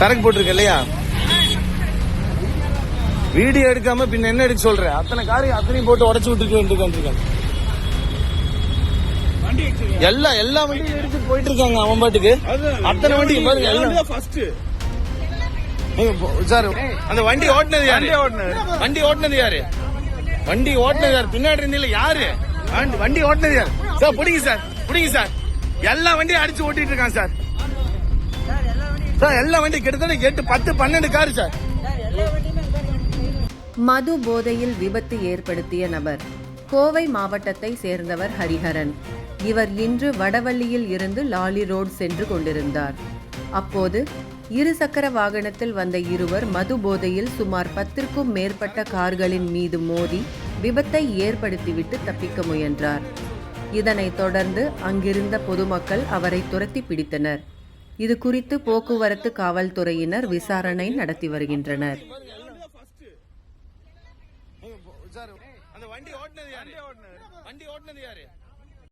சரக்கு போட்டிருக்க இல்லையா? வீடியோ எடுக்காம பின்ன என்ன எடுக்க சொல்ற? அத்தனை காரையும் அத்தனையும் போட்டு உடச்சு விட்டுட்டு வந்துருக்காங்க எல்லா எல்லா வண்டியும் எடுத்து போயிட்டு இருக்காங்க அவன் பாட்டுக்கு. அத்தனை வண்டி பாருங்க எல்லாம் ஃபர்ஸ்ட் சார் அந்த வண்டி ஓட்டுனது யாரு? வண்டி ஓட்டுனது. வண்டி ஓட்டுனது யாரு? வண்டி ஓட்டுனது யாரு? பின்னாடி இருந்தீல யாரு? வண்டி ஓட்டுனது யாரு? சார் பிடிங்க சார் பிடிங்க சார். எல்லா வண்டியும் அடிச்சு ஓட்டிட்டு இருக்கான் சார். சார் எல்லா வண்டி கிட்டத்தட்ட எட்டு பத்து பன்னெண்டு காரு சார். மது போதையில் விபத்து ஏற்படுத்திய நபர். கோவை மாவட்டத்தை சேர்ந்தவர் ஹரிஹரன். இவர் இன்று வடவள்ளியில் இருந்து லாலி ரோடு சென்று கொண்டிருந்தார். அப்போது இருசக்கர வாகனத்தில் வந்த இருவர் மது போதையில் சுமார் பத்திற்கும் மேற்பட்ட கார்களின் மீது மோதி விபத்தை ஏற்படுத்திவிட்டு தப்பிக்க முயன்றார். இதனைத் தொடர்ந்து அங்கிருந்த பொதுமக்கள் அவரை துரத்தி பிடித்தனர். இது குறித்து போக்குவரத்து காவல்துறையினர் விசாரணை நடத்தி வருகின்றனர். அந்த வண்டி ஓட்டுனது யாரு? வண்டி ஓட்டுனது யாரு?